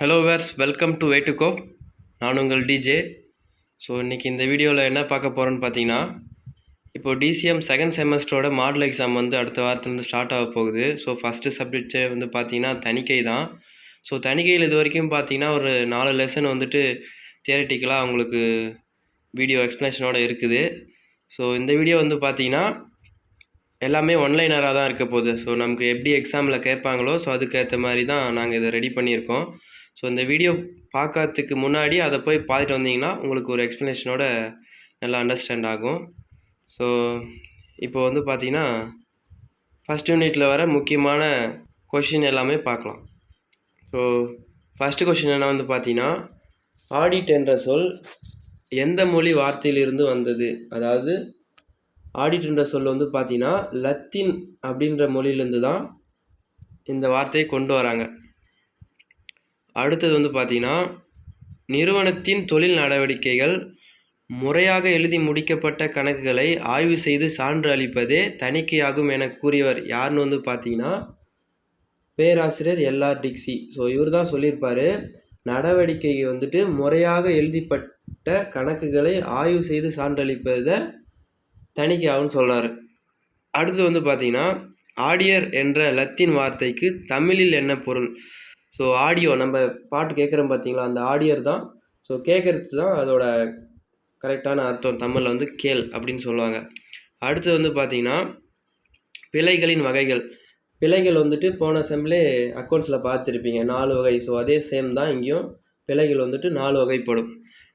Hello verse welcome to வெயிட் கோப் நான் உங்கள் டிஜே ஸோ இன்றைக்கி இந்த வீடியோவில் என்ன பார்க்க போகிறோன்னு பார்த்தீங்கன்னா இப்போ டிசிஎம் செகண்ட் செமஸ்டரோட மாடல் எக்ஸாம் வந்து அடுத்த வாரத்துலேருந்து ஸ்டார்ட் ஆக போகுது. ஸோ ஃபஸ்ட்டு சப்ஜெக்டே வந்து பார்த்தீங்கன்னா தணிக்கை தான். ஸோ தணிக்கையில் இது வரைக்கும் பார்த்தீங்கன்னா ஒரு நாலு லெசன் வந்துட்டு தியரட்டிக்கலாக உங்களுக்கு வீடியோ எக்ஸ்ப்ளனேஷனோட இருக்குது. ஸோ இந்த வீடியோ வந்து பார்த்தீங்கன்னா எல்லாமே ஒன்லைனராக தான் இருக்க போகுது. ஸோ நமக்கு எப்படி எக்ஸாமில் கேட்பாங்களோ ஸோ அதுக்கேற்ற மாதிரி தான் நாங்கள் இதை ரெடி பண்ணியிருக்கோம். ஸோ இந்த வீடியோ பார்க்கறதுக்கு முன்னாடி அதை போய் பார்த்துட்டு வந்தீங்கன்னா உங்களுக்கு ஒரு எக்ஸ்ப்ளனேஷனோட நல்லா அண்டர்ஸ்டாண்ட் ஆகும். ஸோ இப்போ வந்து பார்த்தீங்கன்னா ஃபஸ்ட் யூனிட்டில் வர முக்கியமான கொஷின் எல்லாமே பார்க்கலாம். ஸோ ஃபஸ்ட்டு கொஷின் என்ன வந்து பார்த்தீங்கன்னா ஆடிட் என்ற சொல் எந்த மொழி வார்த்தையிலிருந்து வந்தது? அதாவது ஆடிட் என்ற சொல் வந்து பார்த்தீங்கன்னா லத்தீன் அப்படின்ற மொழியிலேருந்து தான் இந்த வார்த்தையை கொண்டு வராங்க. அடுத்தது வந்து பார்த்தீங்கன்னா நிறுவனத்தின் தொழில் நடவடிக்கைகள் முறையாக எழுதி முடிக்கப்பட்ட கணக்குகளை ஆய்வு செய்து சான்று அளிப்பதே தணிக்கையாகும் என கூறியவர் யாருன்னு வந்து பார்த்தீங்கன்னா பேராசிரியர் எல்ஆர் டிக்ஸி. ஸோ இவர் தான் சொல்லியிருப்பார் நடவடிக்கை வந்துட்டு முறையாக எழுதிப்பட்ட கணக்குகளை ஆய்வு செய்து சான்றளிப்பதை தணிக்கையாகும்னு சொல்கிறாரு அடுத்து வந்து பார்த்தீங்கன்னா ஆடியர் என்ற லத்தீன் வார்த்தைக்கு தமிழில் என்ன பொருள்? ஸோ ஆடியோ நம்ம பாட்டு கேட்குறோம் பார்த்தீங்களா? அந்த ஆடியர் தான். ஸோ கேட்குறது தான் அதோட கரெக்டான அர்த்தம். தமிழில் வந்து கேள் அப்படின்னு சொல்லுவாங்க. அடுத்து வந்து பார்த்தீங்கன்னா பிழைகளின் வகைகள். பிழைகள் வந்துட்டு போன செம்லே அக்கௌண்ட்ஸில் பார்த்துருப்பீங்க. நாலு வகை. ஸோ அதே சேம் தான் இங்கேயும் பிழைகள் வந்துட்டு நாலு வகைப்படும்.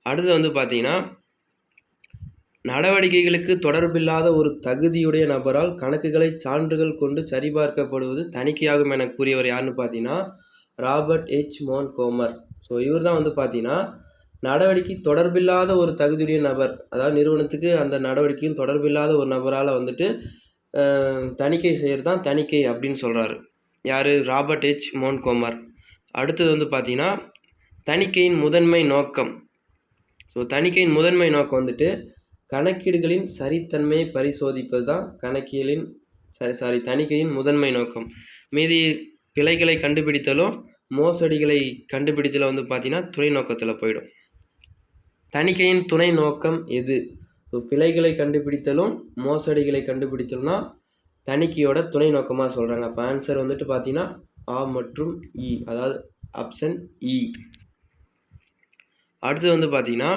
அடுத்து வந்து பார்த்தீங்கன்னா நடவடிக்கைகளுக்கு தொடர்பில்லாத ஒரு தகுதியுடைய நபரால் கணக்குகளை சான்றுகள் கொண்டு சரிபார்க்கப்படுவது தணிக்கையாகும் என கூறியவர் யாருன்னு பார்த்தீங்கன்னா ராபர்ட் ஹெச் மோன் கோமர் ஸோ இவர் தான் வந்து பார்த்தீங்கன்னா நடவடிக்கை தொடர்பில்லாத ஒரு தகுதியுடைய நபர். அதாவது நிறுவனத்துக்கு அந்த நடவடிக்கையும் தொடர்பில்லாத ஒரு நபரால் வந்துட்டு தணிக்கை செய்கிறது தான் தணிக்கை அப்படின்னு சொல்கிறாரு யார்? ராபர்ட் ஹெச் மோன் கோமர் அடுத்தது வந்து பார்த்தீங்கன்னா தணிக்கையின் முதன்மை நோக்கம். ஸோ தணிக்கையின் முதன்மை நோக்கம் வந்துட்டு கணக்கீடுகளின் சரித்தன்மையை பரிசோதிப்பது தான் கணக்கியலின் சாரி சாரி தணிக்கையின் முதன்மை நோக்கம். மீதி பிழைகளை கண்டுபிடித்தலும் மோசடிகளை கண்டுபிடித்தலும் வந்து பார்த்தீங்கன்னா துணை நோக்கத்தில் போயிடும். தணிக்கையின் துணை நோக்கம் எது? ஸோ பிழைகளை கண்டுபிடித்தலும் மோசடிகளை கண்டுபிடித்தலும்னா தணிக்கையோட துணை நோக்கமாக சொல்கிறாங்க அப்போ ஆன்சர் வந்துட்டு பார்த்தீங்கன்னா ஆ மற்றும் இ அதாவது ஆப்ஷன் இ e. அடுத்து வந்து பார்த்தீங்கன்னா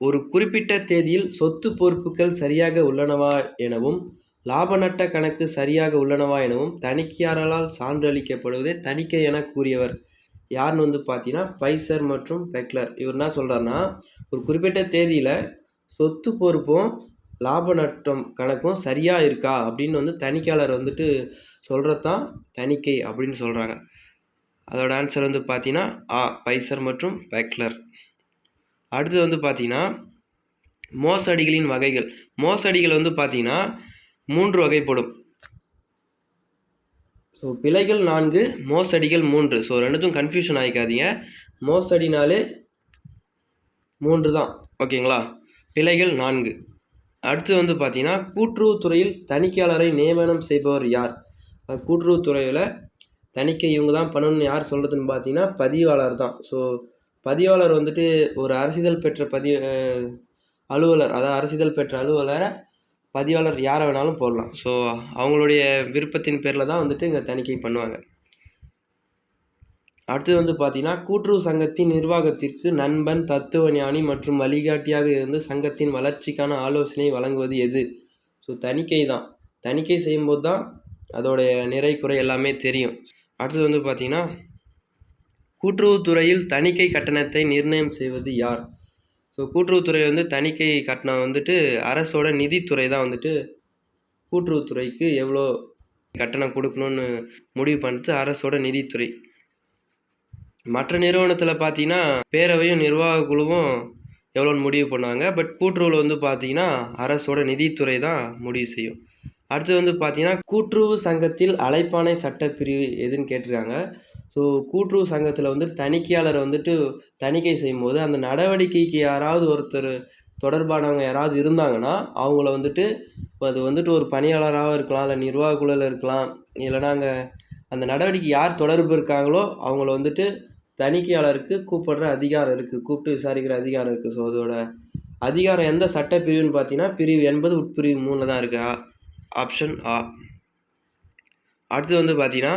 ஒரு குறிப்பிட்ட தேதியில் சொத்து பொறுப்புகள் சரியாக உள்ளனவா எனவும் லாப நட்ட கணக்கு சரியாக உள்ளனவா எனவும் தணிக்கையாளரால் சான்றளிக்கப்படுவதே தணிக்கை என கூறியவர். யாருன்னு வந்து பார்த்தீங்கன்னா பைசர் மற்றும் பெக்லர். இவர் என்ன சொல்கிறாருன்னா ஒரு குறிப்பிட்ட தேதியில் சொத்து பொறுப்பும் லாப நட்டம் கணக்கும் சரியாக இருக்கா அப்படின்னு வந்து தணிக்கையாளர் வந்துட்டு சொல்கிறது தான் தணிக்கை அப்படின்னு சொல்கிறாங்க அதோட ஆன்சர் வந்து பார்த்தீங்கன்னா ஆ பைசர் மற்றும் பெக்லர். அடுத்து வந்து பார்த்தீங்கன்னா மோசடிகளின் வகைகள். மோசடிகள் வந்து பார்த்தீங்கன்னா மூன்று வகைப்படும். ஸோ பிழைகள் நான்கு மோசடிகள் மூன்று. ஸோ ரெண்டுத்தும் கன்ஃபியூஷன் ஆகிக்காதீங்க மோசடினாலே மூன்று தான். ஓகேங்களா பிழைகள் நான்கு. அடுத்து வந்து பார்த்தீங்கன்னா கூட்டுறவுத்துறையில் தணிக்கையாளரை நியமனம் செய்பவர் யார்? கூட்டுறவுத்துறையில் தணிக்கை இவங்க தான் பண்ணணும்னு யார் சொல்கிறதுன்னு பார்த்தீங்கன்னா பதிவாளர் தான். ஸோ பதிவாளர் வந்துட்டு ஒரு அரசிதழ் பெற்ற பதி அலுவலர். அதாவது அரசிதழ் பெற்ற அலுவலரை பதிவாளர் யாரை வேணாலும் போடலாம். ஸோ அவங்களுடைய விருப்பத்தின் பேரில் தான் வந்துட்டு இங்கே தணிக்கை பண்ணுவாங்க. அடுத்தது வந்து பார்த்திங்கன்னா கூட்டுறவு சங்கத்தின் நிர்வாகத்திற்கு நண்பன் தத்துவ ஞானி மற்றும் வழிகாட்டியாக இருந்து சங்கத்தின் வளர்ச்சிக்கான ஆலோசனை வழங்குவது எது? ஸோ தணிக்கை தான். தணிக்கை செய்யும்போது தான் அதோடைய நிறை குறை எல்லாமே தெரியும். அடுத்தது வந்து பார்த்திங்கன்னா கூட்டுறவுத்துறையில் தணிக்கை கட்டணத்தை நிர்ணயம் செய்வது யார்? ஸோ கூட்டுறவுத்துறை வந்து தணிக்கை கட்டணம் வந்துட்டு அரசோட நிதித்துறை தான் வந்துட்டு கூட்டுறவுத்துறைக்கு எவ்வளோ கட்டணம் கொடுக்கணும்னு முடிவு பண்ணுறது அரசோட நிதித்துறை. மற்ற நிறுவனத்தில் பார்த்தீங்கன்னா பேரவையும் நிர்வாக குழுவும் எவ்வளோன்னு முடிவு பண்ணுவாங்க பட் கூட்டுறவில் வந்து பார்த்தீங்கன்னா அரசோட நிதித்துறை தான் முடிவு செய்யும். அடுத்து வந்து பார்த்தீங்கன்னா கூட்டுறவு சங்கத்தில் அழைப்பானை சட்டப்பிரிவு எதுன்னு கேட்டிருக்காங்க. ஸோ கூட்டுறவு சங்கத்தில் வந்துட்டு தணிக்கையாளர் வந்துட்டு தணிக்கை செய்யும்போது அந்த நடவடிக்கைக்கு யாராவது ஒருத்தர் தொடர்பானவங்க யாராவது இருந்தாங்கன்னா அவங்கள வந்துட்டு இப்போ அது வந்துட்டு ஒரு பணியாளராகவும் இருக்கலாம் இல்லை நிர்வாக குழுவில் இருக்கலாம் இல்லைனா அங்கே அந்த நடவடிக்கை யார் தொடர்பு இருக்காங்களோ அவங்கள வந்துட்டு தணிக்கையாளருக்கு கூப்பிடுற அதிகாரம் இருக்குது கூப்பிட்டு விசாரிக்கிற அதிகாரம் இருக்குது ஸோ அதோட அதிகாரம் எந்த சட்ட பிரிவுன்னு பார்த்தீங்கன்னா பிரிவு எண்பது உட்பிரிவு மூணில் தான் இருக்குது ஆப்ஷன் ஆ. அடுத்து வந்து பார்த்தீங்கன்னா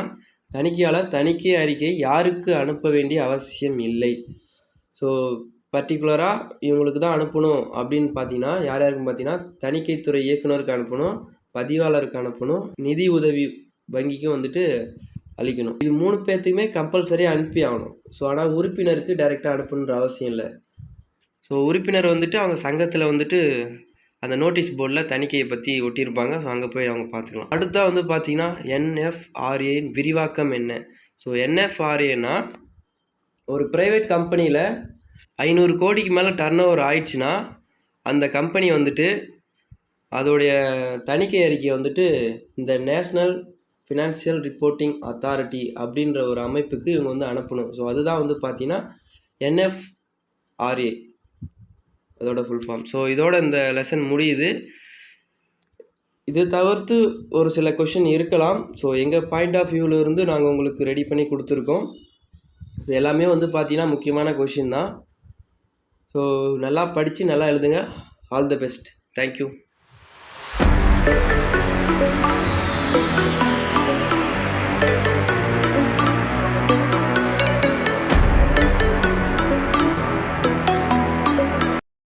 தணிக்கையாளர் தணிக்கை அறிக்கை யாருக்கு அனுப்ப வேண்டிய அவசியம் இல்லை. ஸோ பர்டிகுலராக இவங்களுக்கு தான் அனுப்பணும் அப்படின்னு பார்த்தீங்கன்னா யார் யாருக்குன்னு பார்த்தீங்கன்னா தணிக்கைத்துறை இயக்குனருக்கு அனுப்பணும் பதிவாளருக்கு அனுப்பணும் நிதி உதவி வங்கிக்கும் வந்துட்டு அளிக்கணும். இது மூணு பேர்த்துக்குமே கம்பல்சரி அனுப்பி ஆகணும். ஸோ ஆனால் உறுப்பினருக்கு டைரெக்டாக அனுப்பணுன்ற அவசியம் இல்லை. ஸோ உறுப்பினர் வந்துட்டு அவங்க சங்கத்தில் வந்துட்டு அந்த நோட்டீஸ் போர்டில் தணிக்கையை பற்றி ஒட்டியிருப்பாங்க. ஸோ அங்கே போய் அவங்க பார்த்துக்கலாம். அடுத்தா வந்து பார்த்தீங்கன்னா என்எஃப்ஆர்ஏன் விரிவாக்கம் என்ன? ஸோ என்எஃப்ஆர்ஏனா ஒரு ப்ரைவேட் கம்பெனியில் ஐநூறு கோடிக்கு மேலே டர்ன் ஓவர் ஆயிடுச்சுன்னா அந்த கம்பெனி வந்துட்டு அதோடைய தணிக்கை அறிக்கை வந்துட்டு இந்த நேஷ்னல் ஃபினான்ஷியல் ரிப்போர்ட்டிங் அத்தாரிட்டி அப்படின்ற ஒரு அமைப்புக்கு இவங்க வந்து அனுப்பணும். ஸோ அதுதான் வந்து பார்த்தீங்கன்னா என்எஃப்ஆர்ஏ அதோட ஃபுல் ஃபார்ம் ஸோ இதோட இந்த லெசன் முடியுது. இது தவிர்த்து ஒரு சில கொஷின் இருக்கலாம். ஸோ எங்கள் பாயிண்ட் ஆஃப் வியூவிலேருந்து நாங்கள் உங்களுக்கு ரெடி பண்ணி கொடுத்துருக்கோம். ஸோ எல்லாமே வந்து பார்த்தீங்கன்னா முக்கியமான கொஷின் தான். ஸோ நல்லா படித்து நல்லா எழுதுங்க. All the best thank you